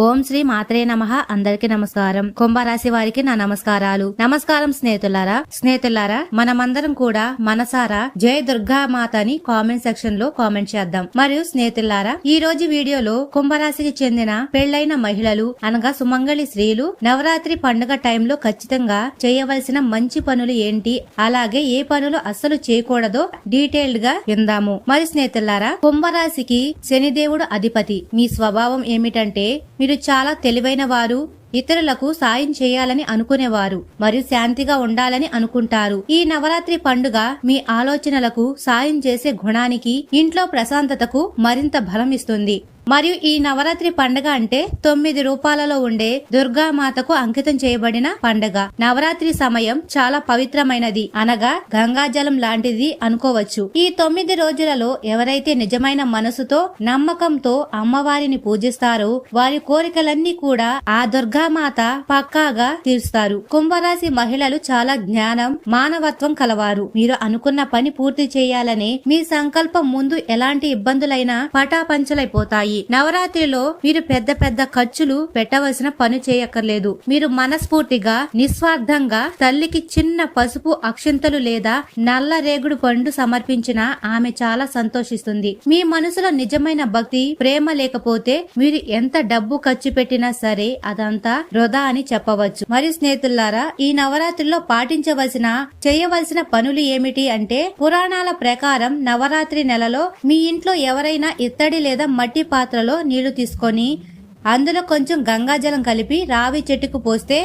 ఓం శ్రీ మాత్రే నమ. అందరికి నమస్కారం. కుంభరాశి వారికి నా నమస్కారాలు. నమస్కారం స్నేహితులారా. స్నేహితులారా మనమందరం కూడా మనసారా జయ దుర్గా మాత అని కామెంట్ సెక్షన్లో కామెంట్ చేద్దాం. మరియు స్నేహితులారా ఈ రోజు వీడియోలో కుంభరాశికి చెందిన పెళ్ళైన మహిళలు అనగా సుమంగళి స్త్రీలు నవరాత్రి పండుగ టైంలో ఖచ్చితంగా చేయవలసిన మంచి పనులు ఏంటి? అలాగే ఏ పనులు అస్సలు చేయకూడదో డీటెయిల్డ్గా విందాము. మరి స్నేహితులారా కుంభరాశికి శనిదేవుడు అధిపతి. మీ స్వభావం ఏమిటంటే మీరు చాలా తెలివైన వారు ఇతరులకు సాయం చేయాలని అనుకునేవారు మరియు శాంతిగా ఉండాలని అనుకుంటారు. ఈ నవరాత్రి పండుగ మీ ఆలోచనలకు సాయం చేసే గుణానికి ఇంట్లో ప్రశాంతతకు మరింత బలం ఇస్తుంది. మరియు ఈ నవరాత్రి పండగ అంటే తొమ్మిది రూపాలలో ఉండే దుర్గామాతకు అంకితం చేయబడిన పండగ. నవరాత్రి సమయం చాలా పవిత్రమైనది. అనగా గంగాజలం లాంటిది అనుకోవచ్చు. ఈ తొమ్మిది రోజులలో ఎవరైతే నిజమైన మనసుతో నమ్మకంతో అమ్మవారిని పూజిస్తారో వారి కోరికలన్నీ కూడా ఆ దుర్గామాత పక్కాగా తీరుస్తారు. కుంభరాశి మహిళలు చాలా జ్ఞానం మానవత్వం కలవారు. మీరు అనుకున్న పని పూర్తి చేయాలని మీ సంకల్పం ముందు ఎలాంటి ఇబ్బందులైనా పటాపంచలైపోతాయి. నవరాత్రిలో మీరు పెద్ద పెద్ద ఖర్చులు పెట్టవలసిన పని చేయక్కర్లేదు. మీరు మనస్ఫూర్తిగా నిస్వార్థంగా తల్లికి చిన్న పసుపు అక్షింతలు లేదా నల్ల రేగుడు పండు సమర్పించిన ఆమె చాలా సంతోషిస్తుంది. మీ మనసులో నిజమైన భక్తి ప్రేమ లేకపోతే మీరు ఎంత డబ్బు ఖర్చు పెట్టినా సరే అదంతా వృధా అని చెప్పవచ్చు. మరి స్నేహితులారా ఈ నవరాత్రిలో పాటించవలసిన చేయవలసిన పనులు ఏమిటి అంటే పురాణాల ప్రకారం నవరాత్రి నెలలో మీ ఇంట్లో ఎవరైనా ఇత్తడి లేదా మట్టి పాత్రలో నీళ్ళు తీసుకొని అందులో కొంచెం గంగాజలం కలిపి రావి చెట్టుకు పోస్తే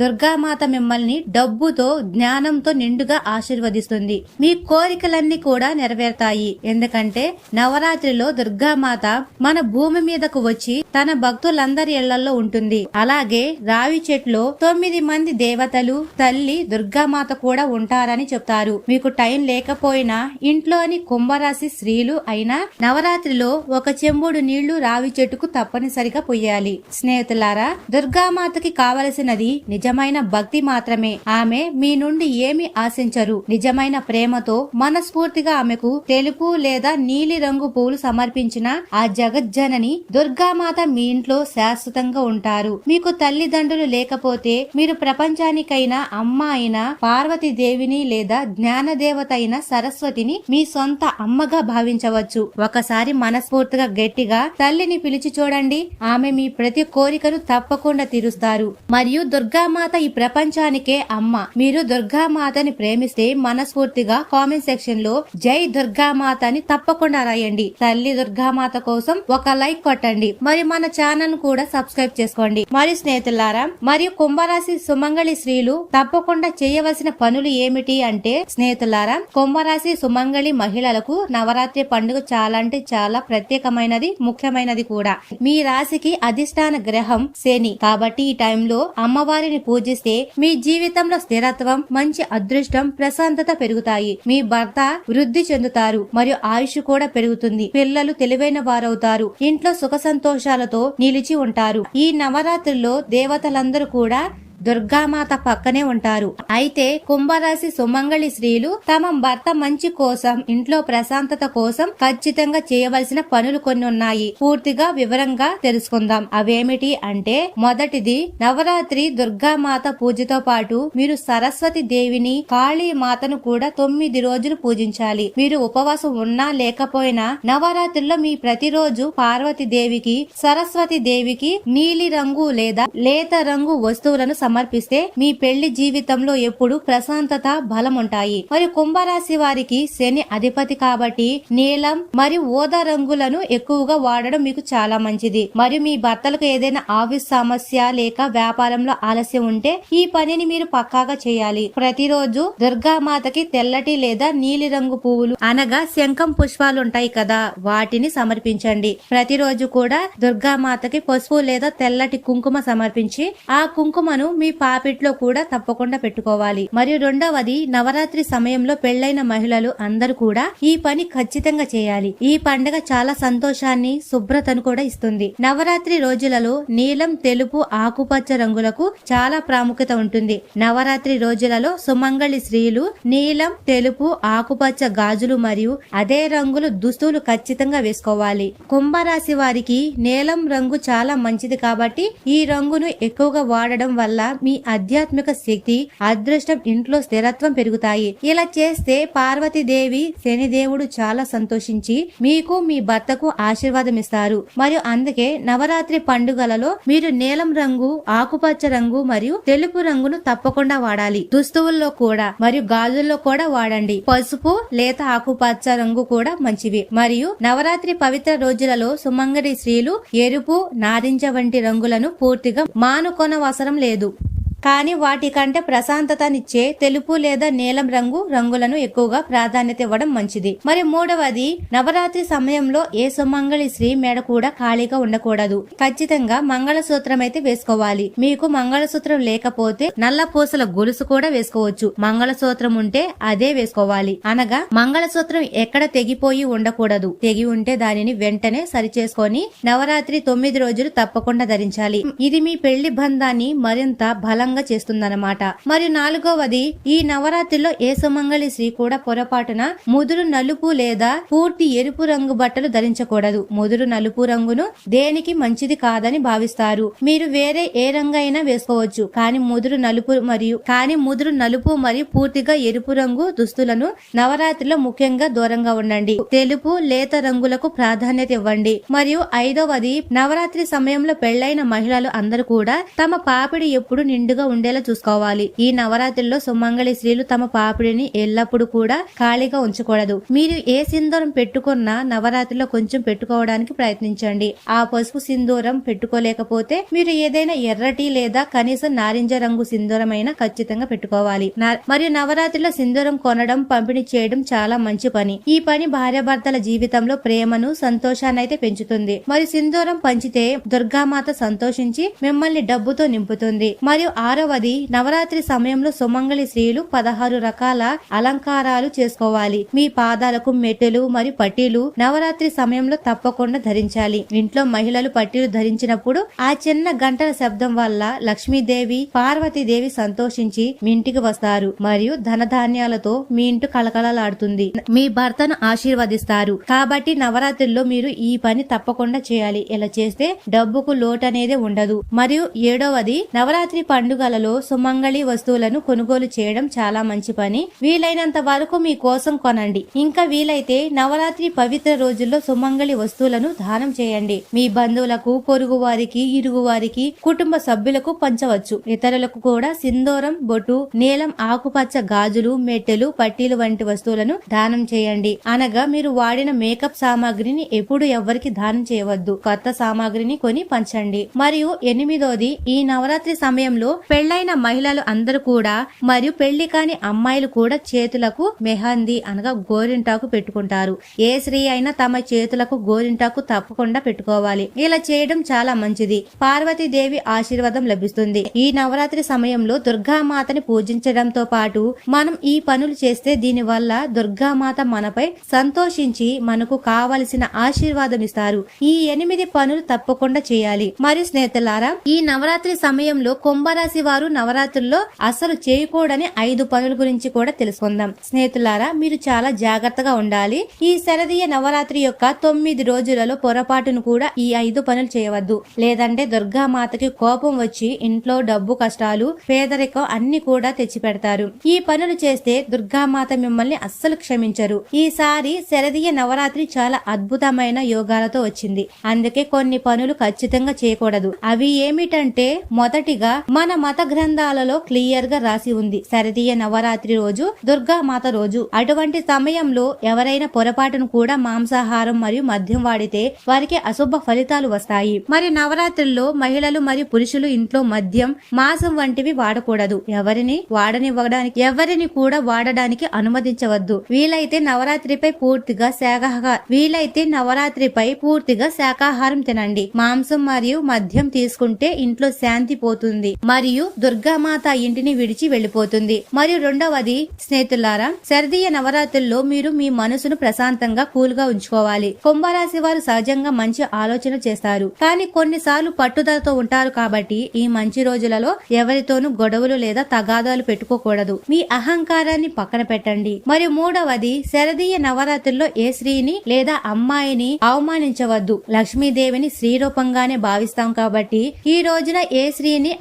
దుర్గామాత మిమ్మల్ని డబ్బుతో జ్ఞానంతో నిండుగా ఆశీర్వదిస్తుంది. మీ కోరికలన్నీ కూడా నెరవేరుతాయి. ఎందుకంటే నవరాత్రిలో దుర్గామాత మన భూమి మీదకు వచ్చి తన భక్తులందరి ఇళ్ళలో ఉంటుంది. అలాగే రావి చెట్లో తొమ్మిది మంది దేవతలు తల్లి దుర్గామాత కూడా ఉంటారని చెప్తారు. మీకు టైం లేకపోయినా ఇంట్లోని కుంభరాశి స్త్రీలు అయినా నవరాత్రిలో ఒక చెంబుడు నీళ్ళు రావి చెట్టుకు తప్పనిసరిగా పొయ్యాలి. స్నేహితులారా దుర్గామాతకి కావలసినది నిజమైన భక్తి మాత్రమే. ఆమె మీ నుండి ఏమి ఆశించరు. నిజమైన ప్రేమతో మనస్ఫూర్తిగా ఆమెకు తెలుపు లేదా నీలి రంగు పూలు సమర్పించిన ఆ జగజ్జనని దుర్గామాత మీ ఇంట్లో శాశ్వతంగా ఉంటారు. మీకు తల్లిదండ్రులు లేకపోతే మీరు ప్రపంచానికైనా అమ్మ అయిన పార్వతీదేవిని లేదా జ్ఞానదేవత అయిన సరస్వతిని మీ సొంత అమ్మగా భావించవచ్చు. ఒకసారి మనస్ఫూర్తిగా గట్టిగా తల్లిని పిలిచి చూడండి. ఆమె మీ ప్రతి కోరికను తప్పకుండా తీరుస్తారు. మరియు దుర్గామాత ఈ ప్రపంచానికే అమ్మ. మీరు దుర్గామాతని ప్రేమిస్తే మనస్ఫూర్తిగా కామెంట్ సెక్షన్లో జై దుర్గామాత అని తప్పకుండా రాయండి. తల్లి దుర్గామాత కోసం ఒక లైక్ కొట్టండి. మరి మన ఛానల్ కూడా సబ్స్క్రైబ్ చేసుకోండి. మరి స్నేహితులారా మరియు కుంభరాశి సుమంగళి స్త్రీలు తప్పకుండా చేయవలసిన పనులు ఏమిటి అంటే స్నేహితులారా కుంభరాశి సుమంగళి మహిళలకు నవరాత్రి పండుగ చాలా అంటే చాలా ప్రత్యేకమైనది ముఖ్యమైనది కూడా. మీ రాశికి అధిష్టాన గ్రహం శని. కాబట్టి ఈ టైంలో అమ్మవారిని పూజిస్తే మీ జీవితంలో స్థిరత్వం మంచి అదృష్టం ప్రశాంతత పెరుగుతాయి. మీ భర్త వృద్ధి చెందుతారు మరియు ఆయుష్ కూడా పెరుగుతుంది. పిల్లలు తెలివైన వారవుతారు. ఇంట్లో సుఖ సంతోషాలతో నిలిచి ఉంటారు. ఈ నవరాత్రుల్లో దేవతలందరూ కూడా దుర్గామాత పక్కనే ఉంటారు. అయితే కుంభరాశి సుమంగళి స్త్రీలు తమ భర్త మంచి కోసం ఇంట్లో ప్రశాంతత కోసం ఖచ్చితంగా చేయవలసిన పనులు కొన్ని ఉన్నాయి. పూర్తిగా వివరంగా తెలుసుకుందాం. అవేమిటి అంటే మొదటిది నవరాత్రి దుర్గామాత పూజతో పాటు మీరు సరస్వతి దేవిని కాళీ మాతను కూడా తొమ్మిది రోజులు పూజించాలి. మీరు ఉపవాసం ఉన్నా లేకపోయినా నవరాత్రిలో మీ ప్రతిరోజు పార్వతి దేవికి సరస్వతి దేవికి నీలి రంగు లేదా లేత రంగు వస్తువులను సమర్పిస్తే మీ పెళ్ళి జీవితంలో ఎప్పుడు ప్రశాంతత బలం ఉంటాయి మరియు కుంభరాశి వారికి శని అధిపతి కాబట్టి నీలం మరియు ఓదా రంగులను ఎక్కువగా వాడడం మీకు చాలా మంచిది. మరియు మీ భర్తలకు ఏదైనా ఆఫీస్ సమస్య లేక వ్యాపారంలో ఆలస్యం ఉంటే ఈ పనిని మీరు పక్కాగా చేయాలి. ప్రతిరోజు దుర్గామాతకి తెల్లటి లేదా నీలి రంగు పువ్వులు అనగా శంఖం పుష్పాలు ఉంటాయి కదా వాటిని సమర్పించండి. ప్రతిరోజు కూడా దుర్గామాతకి పసుపు లేదా తెల్లటి కుంకుమ సమర్పించి ఆ కుంకుమను మీ మీ పాపిట్లో కూడా తప్పకుండా పెట్టుకోవాలి. మరియు రెండవది నవరాత్రి సమయంలో పెళ్ళైన మహిళలు అందరూ కూడా ఈ పని ఖచ్చితంగా చేయాలి. ఈ పండుగ చాలా సంతోషాన్ని శుభ్రతను కూడా ఇస్తుంది. నవరాత్రి రోజులలో నీలం తెలుపు ఆకుపచ్చ రంగులకు చాలా ప్రాముఖ్యత ఉంటుంది. నవరాత్రి రోజులలో సుమంగళి స్త్రీలు నీలం తెలుపు ఆకుపచ్చ గాజులు మరియు అదే రంగులు దుస్తులు ఖచ్చితంగా వేసుకోవాలి. కుంభరాశి వారికి నీలం రంగు చాలా మంచిది కాబట్టి ఈ రంగును ఎక్కువగా వాడడం వల్ల మీ ఆధ్యాత్మిక శక్తి అదృష్టం ఇంట్లో స్థిరత్వం పెరుగుతాయి. ఇలా చేస్తే పార్వతీదేవి శనిదేవుడు చాలా సంతోషించి మీకు మీ భర్తకు ఆశీర్వాదం ఇస్తారు మరియు అందుకే నవరాత్రి పండుగలలో మీరు నీలం రంగు ఆకుపచ్చ రంగు మరియు తెలుపు రంగును తప్పకుండా వాడాలి. దుస్తువుల్లో కూడా మరియు గాజుల్లో కూడా వాడండి. పసుపు లేత ఆకుపచ్చ రంగు కూడా మంచివి. మరియు నవరాత్రి పవిత్ర రోజులలో సుమంగడి స్త్రీలు ఎరుపు నారింజ వంటి రంగులను పూర్తిగా మానుకొనవసరం లేదు. కానీ వాటికంటే ప్రశాంతతనిచ్చే తెలుపు లేదా నీలం రంగు రంగులను ఎక్కువగా ప్రాధాన్యత ఇవ్వడం మంచిది. మరి మూడవది నవరాత్రి సమయంలో ఏ సుమంగళి స్త్రీ మేడ కూడా ఖాళీగా ఉండకూడదు. ఖచ్చితంగా మంగళసూత్రం అయితే వేసుకోవాలి. మీకు మంగళసూత్రం లేకపోతే నల్ల పూసల గొలుసు కూడా వేసుకోవచ్చు. మంగళసూత్రం ఉంటే అదే వేసుకోవాలి. అనగా మంగళసూత్రం ఎక్కడ తెగిపోయి ఉండకూడదు. తెగి ఉంటే దానిని వెంటనే సరిచేసుకొని నవరాత్రి తొమ్మిది రోజులు తప్పకుండా ధరించాలి. ఇది మీ పెళ్ళి బంధాన్ని మరింత బలంగా చేస్తుందన్నమాట. మరియు నాలుగవది ఈ నవరాత్రిలో ఏ సుమంగళి స్త్రీ కూడా పొరపాటున ముదురు నలుపు లేదా పూర్తి ఎరుపు రంగు బట్టలు ధరించకూడదు. ముదురు నలుపు రంగును దేనికి మంచిది కాదని భావిస్తారు. మీరు వేరే ఏ రంగు అయినా వేసుకోవచ్చు. కానీ ముదురు నలుపు మరియు కానీ ముదురు నలుపు మరియు పూర్తిగా ఎరుపు రంగు దుస్తులను నవరాత్రిలో ముఖ్యంగా దూరంగా ఉండండి. తెలుపు లేత రంగులకు ప్రాధాన్యత ఇవ్వండి. మరియు ఐదవది నవరాత్రి సమయంలో పెళ్ళైన మహిళలు అందరూ కూడా తమ పాపిడి ఎప్పుడు నిండు నిండుగా ఉండేలా చూసుకోవాలి. ఈ నవరాత్రిలో సుమంగళి స్త్రీలు తమ పాపిడిని ఎల్లప్పుడూ కూడా ఖాళీగా ఉంచకూడదు. మీరు ఏ సింధూరం పెట్టుకున్నా నవరాత్రిలో కొంచెం పెట్టుకోవడానికి ప్రయత్నించండి. ఆ పసుపు సింధూరం పెట్టుకోలేకపోతే మీరు ఏదైనా ఎర్రటి లేదా కనీసం నారింజ రంగు సింధూరం అయినా ఖచ్చితంగా పెట్టుకోవాలి. మరియు నవరాత్రిలో సింధూరం కొనడం పంపిణీ చేయడం చాలా మంచి పని. ఈ పని భార్యాభర్తల జీవితంలో ప్రేమను సంతోషాన్ని అయితే పెంచుతుంది. మరియు సింధూరం పంచితే దుర్గామాత సంతోషించి మిమ్మల్ని డబ్బుతో నింపుతుంది. మరియు ఆరవది నవరాత్రి సమయంలో సుమంగళి స్త్రీలు పదహారు రకాల అలంకారాలు చేసుకోవాలి. మీ పాదాలకు మెట్టెలు మరియు పట్టీలు నవరాత్రి సమయంలో తప్పకుండా ధరించాలి. ఇంట్లో మహిళలు పట్టీలు ధరించినప్పుడు ఆ చిన్న గంటల శబ్దం వల్ల లక్ష్మీదేవి పార్వతీదేవి సంతోషించి మీ ఇంటికి వస్తారు మరియు ధనధాన్యాలతో మీ ఇంటి కలకలలాడుతుంది మీ భర్తను ఆశీర్వదిస్తారు. కాబట్టి నవరాత్రుల్లో మీరు ఈ పని తప్పకుండా చేయాలి. ఇలా చేస్తే డబ్బుకు లోటు అనేది ఉండదు. మరియు ఏడవది నవరాత్రి పండుగలలో సుమంగళి వస్తువులను కొనుగోలు చేయడం చాలా మంచి పని. వీలైనంత వరకు మీ కోసం కొనండి. ఇంకా వీలైతే నవరాత్రి పవిత్ర రోజుల్లో సుమంగళి వస్తువులను దానం చేయండి. మీ బంధువులకు పొరుగు వారికి ఇరుగు వారికి కుటుంబ సభ్యులకు పంచవచ్చు. ఇతరులకు కూడా సింధూరం బొట్టు నీలం ఆకుపచ్చ గాజులు మెట్టెలు పట్టీలు వంటి వస్తువులను దానం చేయండి. అనగా మీరు వాడిన మేకప్ సామాగ్రిని ఎప్పుడు ఎవ్వరికి దానం చేయవద్దు. కొత్త సామాగ్రిని కొని పంచండి. మరియు ఎనిమిదోది ఈ నవరాత్రి సమయంలో పెళ్ళైన మహిళలు అందరూ కూడా మరియు పెళ్ళి కాని అమ్మాయిలు కూడా చేతులకు మెహందీ అనగా గోరింటాకు పెట్టుకుంటారు. ఏ స్త్రీ అయినా తమ చేతులకు గోరింటాకు తప్పకుండా పెట్టుకోవాలి. ఇలా చేయడం చాలా మంచిది. పార్వతీదేవి ఆశీర్వాదం లభిస్తుంది. ఈ నవరాత్రి సమయంలో దుర్గామాతని పూజించడంతో పాటు మనం ఈ పనులు చేస్తే దీని వల్ల దుర్గామాత మనపై సంతోషించి మనకు కావలసిన ఆశీర్వాదం ఇస్తారు. ఈ ఎనిమిది పనులు తప్పకుండా చేయాలి. మరియు స్నేహితులారా ఈ నవరాత్రి సమయంలో కుంభరాశి వారు నవరాత్రుల్లో అసలు చేయకూడని ఐదు పనుల గురించి కూడా తెలుసుకుందాం. స్నేహితులారా మీరు చాలా జాగ్రత్తగా ఉండాలి. ఈ శరదీయ నవరాత్రి యొక్క తొమ్మిది రోజులలో పొరపాటును కూడా ఈ ఐదు పనులు చేయవద్దు. లేదంటే దుర్గామాతకి కోపం వచ్చి ఇంట్లో డబ్బు కష్టాలు పేదరికం అన్ని కూడా తెచ్చిపెడతారు. ఈ పనులు చేస్తే దుర్గామాత మిమ్మల్ని అస్సలు క్షమించరు. ఈసారి శరదీయ నవరాత్రి చాలా అద్భుతమైన యోగాలతో వచ్చింది. అందుకే కొన్ని పనులు ఖచ్చితంగా చేయకూడదు. అవి ఏమిటంటే మొదటిగా మన మత గ్రంథాలలో క్లియర్గా రాసి ఉంది. శరదీయ నవరాత్రి రోజు దుర్గా మాత రోజు. అటువంటి సమయంలో ఎవరైనా పొరపాటును కూడా మాంసాహారం మరియు మద్యం వాడితే వారికి అశుభ ఫలితాలు వస్తాయి. మరి నవరాత్రుల్లో మహిళలు మరియు పురుషులు ఇంట్లో మద్యం మాంసం వంటివి వాడకూడదు. ఎవరిని వాడనివ్వడానికి ఎవరిని కూడా వాడడానికి అనుమతించవద్దు. వీలైతే నవరాత్రిపై పూర్తిగా శాఖాహార వీలైతే నవరాత్రిపై పూర్తిగా శాకాహారం తినండి. మాంసం మరియు మద్యం తీసుకుంటే ఇంట్లో శాంతి పోతుంది. మరియు మరియు దుర్గామాత ఇంటిని విడిచి వెళ్ళిపోతుంది మరియు రెండవది స్నేహితులారా శరదీయ నవరాత్రుల్లో మీరు మీ మనసును ప్రశాంతంగా కూల్గా ఉంచుకోవాలి. కుంభరాశి వారు సహజంగా మంచి ఆలోచన చేస్తారు. కానీ కొన్నిసార్లు పట్టుదలతో ఉంటారు కాబట్టి ఈ మంచి రోజులలో ఎవరితోనూ గొడవలు లేదా తగాదాలు పెట్టుకోకూడదు. మీ అహంకారాన్ని పక్కన పెట్టండి. మరియు మూడవది శరదీయ నవరాత్రుల్లో ఏ స్త్రీని లేదా అమ్మాయిని అవమానించవద్దు. లక్ష్మీదేవిని స్త్రీ రూపంగానే భావిస్తాం కాబట్టి ఈ రోజున ఏ స్త్రీని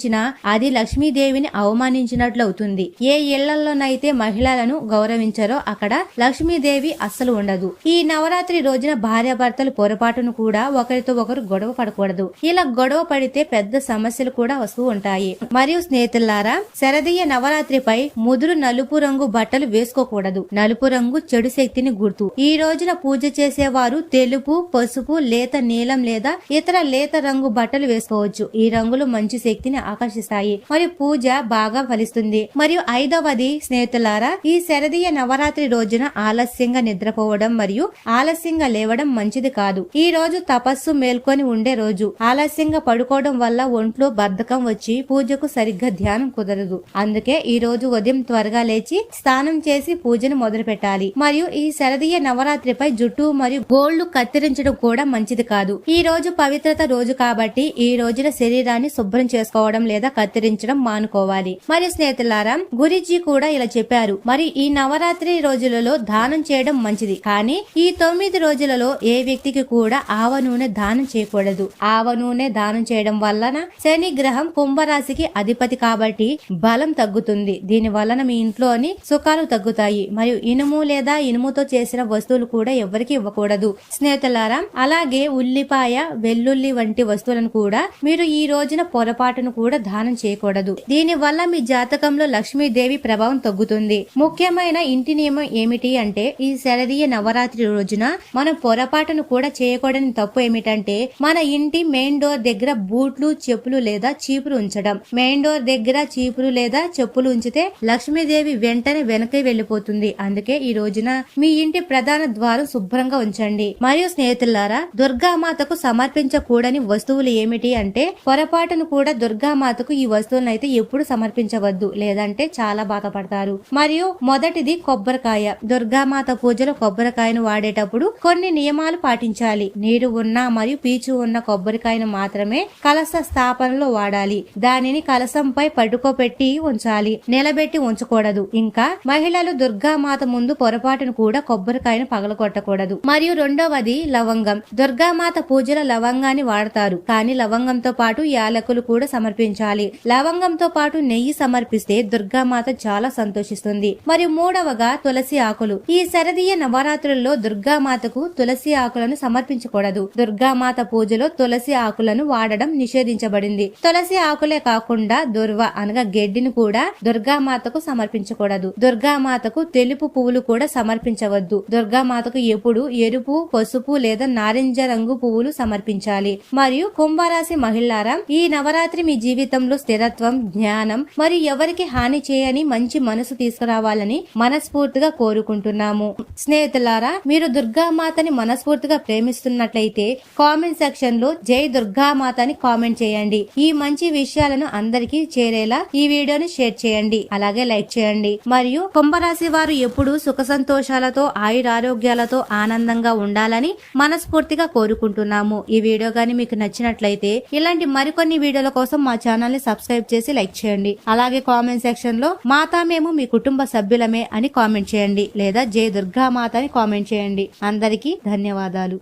అవమానించినా అది లక్ష్మీదేవిని అవమానించినట్లు అవుతుంది ఏ ఇళ్ళలోనైతే మహిళలను గౌరవించారో అక్కడ లక్ష్మీదేవి అస్సలు ఉండదు. ఈ నవరాత్రి రోజున భార్యాభర్తలు పొరపాటును కూడా ఒకరితో ఒకరు గొడవ పడకూడదు. ఇలా గొడవ పడితే పెద్ద సమస్యలు కూడా వస్తూ ఉంటాయి. మరియు స్నేహితులారా శరదీయ నవరాత్రిపై ముదురు నలుపు రంగు బట్టలు వేసుకోకూడదు. నలుపు రంగు చెడు శక్తిని గుర్తు. ఈ రోజున పూజ చేసేవారు తెలుపు పసుపు లేత నీలం లేదా ఇతర లేత రంగు బట్టలు వేసుకోవచ్చు. ఈ రంగులు మంచి శక్తిని ఆకర్షిస్తాయి. మరియు పూజ బాగా ఫలిస్తుంది. మరియు ఐదవది స్నేహితులారా ఈ శరదీయ నవరాత్రి రోజున ఆలస్యంగా నిద్రపోవడం మరియు ఆలస్యంగా లేవడం మంచిది కాదు. ఈ రోజు తపస్సు మేల్కొని ఉండే రోజు. ఆలస్యంగా పడుకోవడం వల్ల ఒంట్లో బద్ధకం వచ్చి పూజకు సరిగ్గా ధ్యానం కుదరదు. అందుకే ఈ రోజు ఉదయం త్వరగా లేచి స్నానం చేసి పూజను మొదలు పెట్టాలి మరియు ఈ శరదీయ నవరాత్రిపై జుట్టు మరియు గోళ్ళు కత్తిరించడం కూడా మంచిది కాదు. ఈ రోజు పవిత్రత రోజు కాబట్టి ఈ రోజున శరీరాన్ని శుభ్రం చేసుకోవడం లేదా కత్తిరించడం మానుకోవాలి. మరి స్నేహితులారా గురిజీ కూడా ఇలా చెప్పారు. మరి ఈ నవరాత్రి రోజులలో దానం చేయడం మంచిది. కానీ ఈ తొమ్మిది రోజులలో ఏ వ్యక్తికి కూడా ఆవ నూనె దానం చేయకూడదు. ఆవ నూనె దానం చేయడం వలన శని గ్రహం కుంభరాశికి అధిపతి కాబట్టి బలం తగ్గుతుంది. దీని వలన మీ ఇంట్లోని సుఖాలు తగ్గుతాయి. మరియు ఇనుము లేదా ఇనుముతో చేసిన వస్తువులు కూడా ఎవరికి ఇవ్వకూడదు. స్నేహితులారా అలాగే ఉల్లిపాయ వెల్లుల్లి వంటి వస్తువులను కూడా మీరు ఈ రోజున పొరపాటును కూడా దానం చేయకూడదు. దీని వల్ల మీ జాతకంలో లక్ష్మీదేవి ప్రభావం తగ్గుతుంది. ముఖ్యమైన ఇంటి నియమం ఏమిటి అంటే ఈ శరదీయ నవరాత్రి రోజున మనం పొరపాటును కూడా చేయకూడని తప్పు ఏమిటంటే మన ఇంటి మెయిన్ డోర్ దగ్గర బూట్లు చెప్పులు లేదా చీపురు ఉంచడం. మెయిన్ డోర్ దగ్గర చీపులు లేదా చెప్పులు ఉంచితే లక్ష్మీదేవి వెంటనే వెనక్కి వెళ్ళిపోతుంది అందుకే ఈ రోజున మీ ఇంటి ప్రధాన ద్వారం శుభ్రంగా ఉంచండి. మరియు స్నేహితులారా దుర్గామాతకు సమర్పించకూడని వస్తువులు ఏమిటి అంటే పొరపాటును కూడా దుర్గా దుర్గామాతకు ఈ వస్తువులను అయితే ఎప్పుడు సమర్పించవద్దు లేదంటే చాలా బాధపడతారు. మరియు మొదటిది కొబ్బరికాయ. దుర్గామాత పూజలో కొబ్బరికాయను వాడేటప్పుడు కొన్ని నియమాలు పాటించాలి. నీరు ఉన్న మరియు పీచు ఉన్న కొబ్బరికాయను మాత్రమే కలస స్థాపనలో వాడాలి. దానిని కలసంపై పడుకోబెట్టి ఉంచాలి. నిలబెట్టి ఉంచకూడదు. ఇంకా మహిళలు దుర్గామాత ముందు పొరపాటును కూడా కొబ్బరికాయను పగలగొట్టకూడదు. మరియు రెండవది లవంగం. దుర్గామాత పూజలో లవంగాన్ని వాడతారు. కానీ లవంగంతో పాటు యాలకులు కూడా సమర్పించారు సమర్పించాలి లవంగంతో పాటు నెయ్యి సమర్పిస్తే దుర్గామాత చాలా సంతోషిస్తుంది. మరియు మూడవగా తులసి ఆకులు. ఈ శరదీయ నవరాత్రుల్లో దుర్గామాతకు తులసి ఆకులను సమర్పించకూడదు. దుర్గామాత పూజలో తులసి ఆకులను వాడడం నిషేధించబడింది. తులసి ఆకులే కాకుండా దుర్వ అనగా గెడ్డిని కూడా దుర్గామాతకు సమర్పించకూడదు. దుర్గామాతకు తెలుపు పువ్వులు కూడా సమర్పించవద్దు. దుర్గామాతకు ఎప్పుడు ఎరుపు పసుపు లేదా నారింజ రంగు పువ్వులు సమర్పించాలి. మరియు కుంభరాశి మహిళారా ఈ నవరాత్రి మీ జీవితంలో స్థిరత్వం జ్ఞానం మరియు ఎవరికి హాని చేయని మంచి మనసు తీసుకురావాలని మనస్ఫూర్తిగా కోరుకుంటున్నాము. స్నేహితులారా మీరు దుర్గామాతని మనస్ఫూర్తిగా ప్రేమిస్తున్నట్లయితే కామెంట్ సెక్షన్లో జై దుర్గామాత అని కామెంట్ చేయండి. ఈ మంచి విషయాలను అందరికీ చేరేలా ఈ వీడియోని షేర్ చేయండి. అలాగే లైక్ చేయండి. మరియు కుంభరాశి వారు ఎప్పుడు సుఖ సంతోషాలతో ఆయురారోగ్యాలతో ఆనందంగా ఉండాలని మనస్ఫూర్తిగా కోరుకుంటున్నాము. ఈ వీడియో గాని మీకు నచ్చినట్లయితే ఇలాంటి మరికొన్ని వీడియోల కోసం మా ఛానల్ని సబ్స్క్రైబ్ చేసి లైక్ చేయండి. అలాగే కామెంట్ సెక్షన్లో మాతా మేము మీ కుటుంబ సభ్యులమే అని కామెంట్ చేయండి. లేదా జయ దుర్గా మాత అని కామెంట్ చేయండి. అందరికీ ధన్యవాదాలు.